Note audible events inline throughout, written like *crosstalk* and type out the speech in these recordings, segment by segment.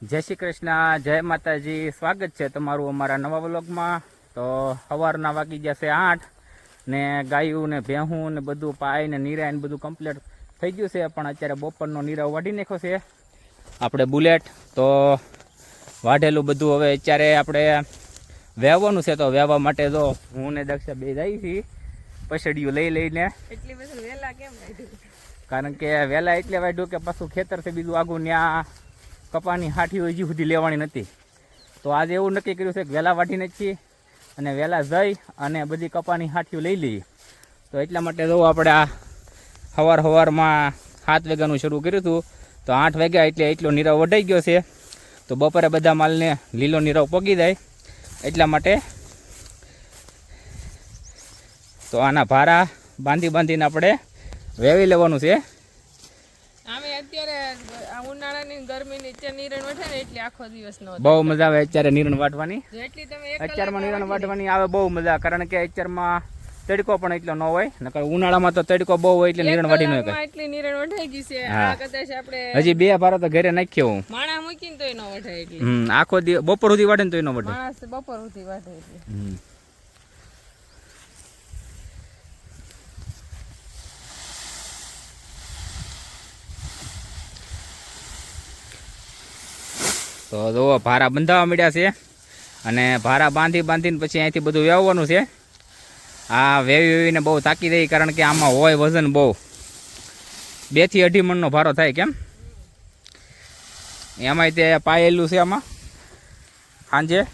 જય શ્રી કૃષ્ણ જય માતાજી. સ્વાગત છે તમારું અમારા નવા વ્લોગમાં. તો સવારના વાગી જશે આઠ ને ગાયું ને ભેહું ને બધું પાય ને નીરા ને બધું કમ્પ્લીટ થઈ ગયું છે. પણ અત્યારે બપોરનો નીરાવ વાઢી નાખ્યો છે. આપણે બુલેટ તો વાઢેલું બધું હવે અત્યારે આપણે વહેવાનું છે. તો વહેવા માટે જો હું ને દક્ષા બે જઈ છીએ. પછડીયું લઈ લઈને. એટલી બધું વહેલા કેમ કારણ કે વહેલા એટલે વાઢ્યું કે પાછું ખેતર છે બીજું આગું ત્યાં કપાની હાઠી હજી સુધી લેવાની નથી. તો આજે એવું નક્કી કર્યું છે કે વહેલા વાઢીને જ છીએ અને વહેલા જઈ અને બધી કપાની હાઠીઓ લઈ લઈએ. તો એટલા માટે જો આપણે આ સવાર સવારમાં સાત વાગ્યાનું શરૂ કર્યું હતું, તો આઠ વાગ્યા એટલે એટલો નીરવ વઢાઈ ગયો છે. તો બપોરે બધા માલને લીલો નીરવ પગી જાય. એટલા માટે તો આના ભારા બાંધી બાંધીને આપણે વેવી લેવાનું છે આમે અત્યારે આ ઉનાળાની ગરમીની અત્યારે નીરણ વઠે ને એટલે આખો દિવસ નો બહુ મજા આવે અત્યારે નિરણ વાટવાની જેટલી તમે અત્યારમાં નિરણ વાટવાની આવે બહુ મજા કારણ કે અત્યારમાં તડકો પણ એટલો ન હોય નકર ઉનાળામાં તો તડકો બહુ હોય એટલે નિરણ વાટી ન હોય એટલી નિરણ વઢાઈ ગઈ છે. આ કદાચ આપણે હજી બે ભારો તો ઘરે નાખ્યો હું. માણા મૂકીને તોય ન વઢાય એટલે આખો દિવસ બપોર સુધી વાટે ને તો ન માણસ બપોર સુધી વાટે એટલી. તો જુઓ, ભારા બંધાવા મળ્યા છે. અને ભારા બાંધી બાંધીને પછી અહીંથી બધું વેવવાનું છે. આ વેવી વેવીને બહુ તાકી દઈ કારણ કે આમાં હોય વજન બહુ. બેથી અઢી મણનો ભારો થાય કેમ? એમાંય તે પાયેલું છે આમાં. સાંજે.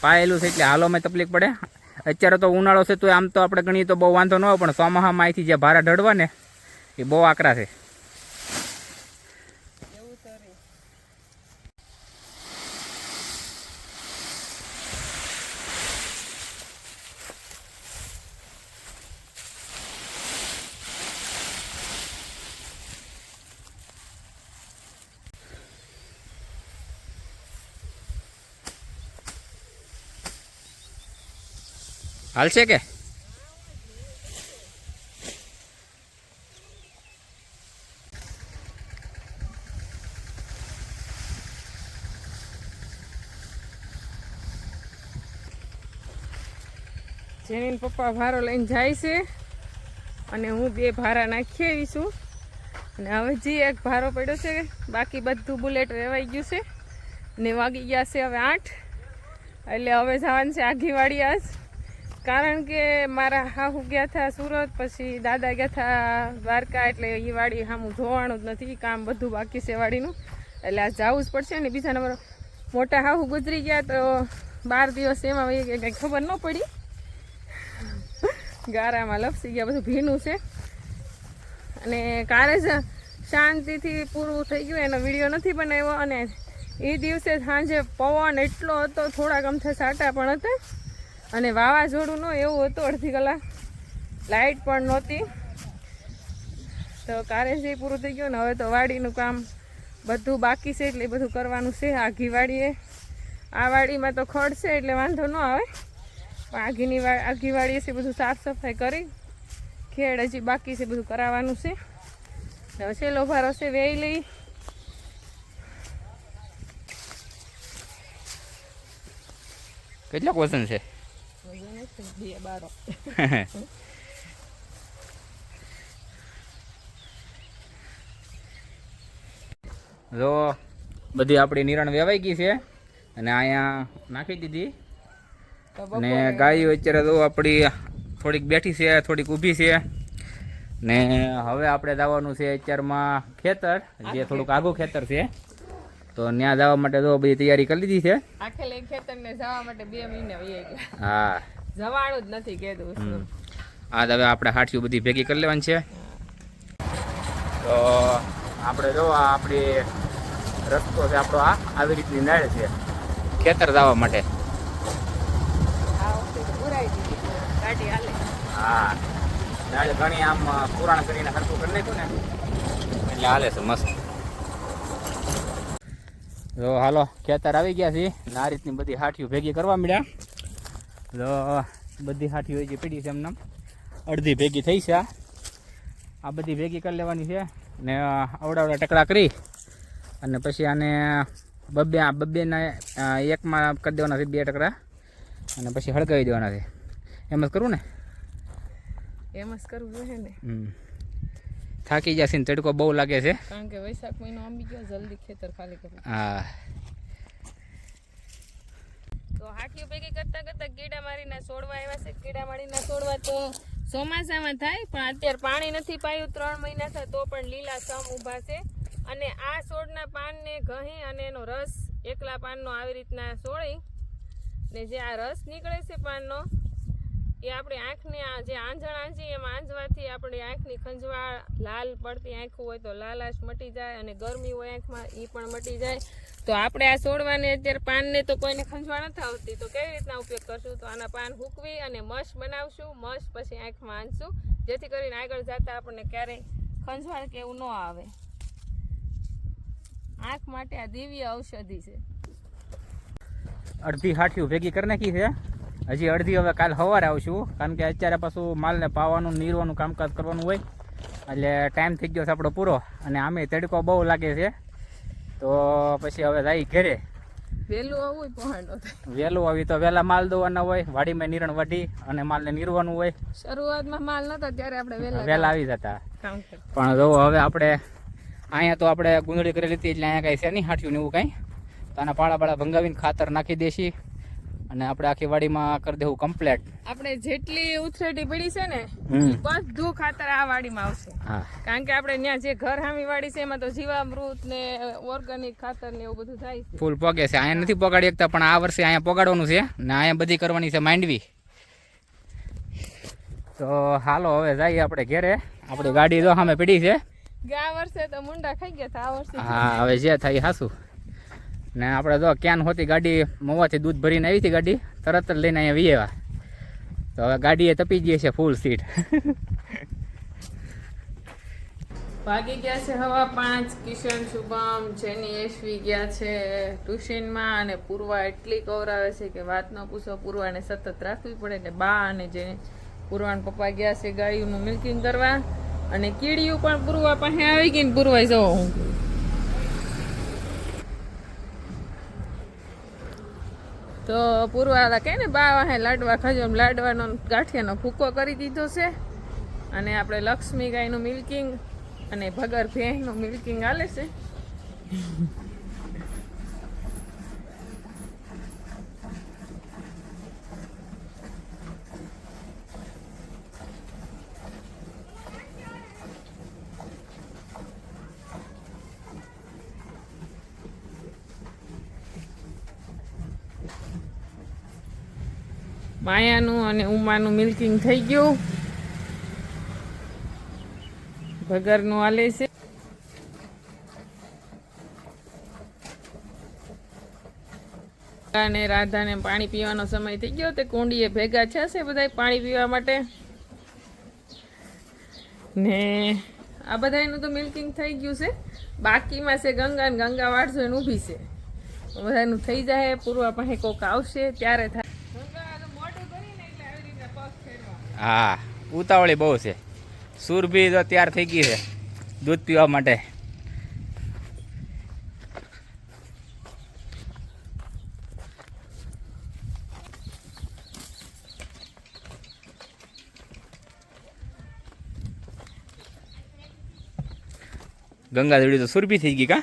પાયેલું છે એટલે હાલોમાં તકલીફ પડે. અત્યારે તો ઉનાળો છે, તો આમ તો આપણે ગણીએ તો બહુ વાંધો ન હોય, પણ ચોમાહામાં અહીંથી જે ભારા ઢળવા ને એ બહુ આકરા છે. હાલશે કે? જેની પપ્પા ભારો લઈને જાય છે અને હું બે ભારા નાખી આવી છું. અને હવે જે એક ભારો પડ્યો છે, બાકી બધું બુલેટ રેવાઈ ગયું છે. ને વાગી ગયા છે હવે આઠ. એટલે હવે જવાનું છે આઘીવાડી આજ. કારણ કે મારા હાહુ ગયા હતા સુરત, પછી દાદા ગયા હતા દ્વારકા, એટલે એ વાડી સામું જોવાનું જ નથી, કામ બધું બાકી છે વાડીનું. એટલે આ જવું જ પડશે ને બીજા નંબર મોટા હાહુ ગુજરી ગયા તો બાર દિવસ એમાં કંઈ ખબર ન પડી. ગારામાં લપસી ગયા, બધું ભીનું છે. અને કાલે જ શાંતિથી પૂરું થઈ ગયું, એનો વીડિયો નથી બનાવ્યો, અને એ દિવસે સાંજે પવન એટલો હતો, થોડાક અમથા સાટા પણ હતા. અને વાવાઝોડું ન એવું હતું અડધી કલાક. લાઇટ પણ નહોતી. તો કારેજી પૂરું થઈ ગયું ને હવે તો વાડીનું કામ બધું બાકી છે એટલે બધું કરવાનું છે. આઘી વાડીએ આ વાડીમાં તો ખડ છે એટલે વાંધો ન આવે. પણ આઘીની આઘી વાડીએ છે બધું સાફ સફાઈ કરી. ખેડ હજી બાકી છે બધું કરાવવાનું છે. હવે છેલ્લો ભારો છે વેઈ લઈ. કેટલાક વજન છે? બે બારો *laughs* જો બધી આપણી નિરણ વેવાઈ ગઈ છે. અને અહીંયા નાખી દીધી. ને ગાયો અત્યારે તો આપણી થોડીક બેઠી છે થોડીક ઊભી છે. ને હવે આપણે જવાનું છે અત્યારમાં ખેતર જે થોડુંક આગું ખેતર છે. તો ત્યાં જવા માટે તો બધી તૈયારી કરી લીધી છે. આખે લઈ ખેતરને જવા માટે બે મહિના હા. જવાનું જ નથી કીધું. આ હવે આપણે હાઠીઓ બધી ભેગી કરી લેવાની છે. તો આપણે જો આ આપણી રસ્તો છે, આપણો આ, આવી રીતની નાળ છે. ખેતર જવા માટે. હા. નાળ ઘણી આમ પુરાણ કરીને હરકું કરી નાખ્યું ને. એટલે હાલે છે, મસ્ત. તો હાલો, ખેતર આવી ગયા છે આ રીતની બધી હાઠીઓ ભેગી કરવા મળ્યા. તો બધી હોય છે પીડી છે એમને અડધી ભેગી થઈ છે. આ આ બધી ભેગી કરી લેવાની છે ને અવડાવડા અવડા ટકડા કરી અને પછી આને બબ્બે આ બબ્બેના એકમાં કરી દેવાના છે બે ટકડા અને પછી હળગાવી દેવાના છે. એમ જ કરવું ને? એમ જ કરવું જોઈએ ને. થાકી જશે ને તડકો બહુ લાગે છે. કારણ કે વૈશાખ મહિનો આંબી ગયો જલ્દી ખેતર ખાલી કરવું હા. તો હાથીઓ ભેગી કરતા કરતા કીડા મારીને છોડવા આવ્યા છે. કીડા મારીને છોડવા તો ચોમાસામાં થાય, પણ અત્યારે પાણી નથી પાયું ત્રણ મહિના થાય તો પણ લીલા સમ ઊભા છે. અને આ છોડના પાનને ઘહી અને એનો રસ એકલા પાનનો આવી રીતના છોડી ને જે આ રસ નીકળે છે પાનનો એ આપણી આંખને આ જે આંજણ આંજી એમ આંજવાથી આપણી આંખની ખંજવાળ લાલ પડતી આંખ હોય તો લાલાશ મટી જાય અને ગરમી હોય આંખમાં એ પણ મટી જાય. તો આપણે આ છોડવાને અત્યારે પાનને તો કોઈને ખંજવાળ નથી આવતી. તો કેવી રીતના ઉપયોગ કરશું? તો આના પાન હૂકવી અને મશ બનાવશું. મશ પછી આંખમાં આંજશું જેથી કરીને આગળ જતા આપણને ક્યારેય ખંજવાળ કે એવું ન આવે. આંખ માટે આ દિવ્ય ઔષધિ છે. અડધી હાઠીઓ ભેગી કરી નાખી છે. હજી અડધી હવે કાલ સવારે આવશું. કારણ કે અત્યારે પાછું માલને પાવાનું નીરવાનું કામકાજ કરવાનું હોય. એટલે ટાઈમ થઈ ગયો છે આપણો પૂરો. અને આમે તડકો બહુ લાગે છે. તો પછી હવે જાય ઘરે. વહેલું આવવું પહોંચો વહેલું આવી તો વહેલા માલ દોવાના હોય વાડીમાં નીરણ વાઢી અને માલને નીરવાનું હોય. શરૂઆતમાં માલ નતો ત્યારે આપણે વહેલા વહેલા આવી જતા. પણ જો હવે આપણે અહીંયા તો આપણે ગુંદડી કરેલી હતી એટલે અહીંયા કાંઈ છે નહીં હાટ્યું ને એવું કાંઈ. તો આના પાળા પાળા ભંગાવીને ખાતર નાખી દેશી. અને આપણે આખી વાડીમાં કરી દેવું કમ્પ્લેટ આપણે જેટલી ઉથરેટી પડી છે ને બધું ખાતર આ વાડીમાં આવશે. કારણ કે આપણે ત્યાં જે ઘર હામી વાડી છે એમાં તો જીવામૃત ને ઓર્ગેનિક ખાતર ને એવું બધું થાય છે. ફૂલ પગે છે. અહીંયા નથી પગાડી શકતા પણ આ વર્ષે અહીંયા પગાડવાનું છે ને અહીંયા બધી કરવાની છે માંડવી. તો હાલો હવે જઈએ આપણે ઘેરે. આપણી ગાડી તો સામે પડી છે. ગયા વર્ષે તો મુંડા ખાઈ ગયા હતા આ વર્ષે હા હવે જે થાય હાસું ને આપણે તો ક્યાન હોતી ગાડી મવાથી દૂધ ભરીને આવી હતી ગાડી, તરત જ લઈને અહીંયા વી તો હવે ગાડીએ તપી ગઈ છે ફૂલ સીટ *laughs* ભાગી ગયા છે હવા પાંચ, કિશન શુભમ, જેની એશવી ગયા છે ટ્યુશનમાં અને પૂર્વા એટલી કવરાવે છે કે વાત ન પૂછો, પૂર્વાને સતત રાખવી પડે એટલે બા અને જે પૂર્વાના પપ્પા ગયા છે ગાયોનું મિલ્કિંગ કરવા. અને કીડીયું પણ પૂર્વા પાસે આવી ગઈ ને પૂર્વાઈ જવો હું તો પૂર્વાલા કે ને બા વાહે લાડવા ખાજો લાડવાનો ગાંઠિયાનો ભૂકો કરી દીધો છે. અને આપણે લક્ષ્મી ગાયનું મિલ્કિંગ અને ભગર ભેંસનું મિલ્કિંગ હાલે છે. માયાનું અને ઉમાનું મિલ્કિંગ થઈ ગયું. ભગરનું આલે છે. અને રાધાને પાણી પીવાનો સમય થઈ ગયો તે કુંડીએ ભેગા છે બધા પાણી પીવા માટે. ને આ બધાનું તો મિલ્કિંગ થઈ ગયું છે. બાકીમાં છે ગંગા ને ગંગા વાળસો એને ઊભી છે. બધાનું થઈ જાય, પૂર્વા પાસે કોક આવશે, ત્યારે થાય ગંગા તો મોઢું કરીને એટલે આવી રીતના પગ ફેરવા હા, ઉતાવળી બહુ છે. સુરભી તો તૈયાર થઈ ગઈ છે, દૂધ પીવા માટે. ગંગા તો સુરભી થઈ ગઈ કા?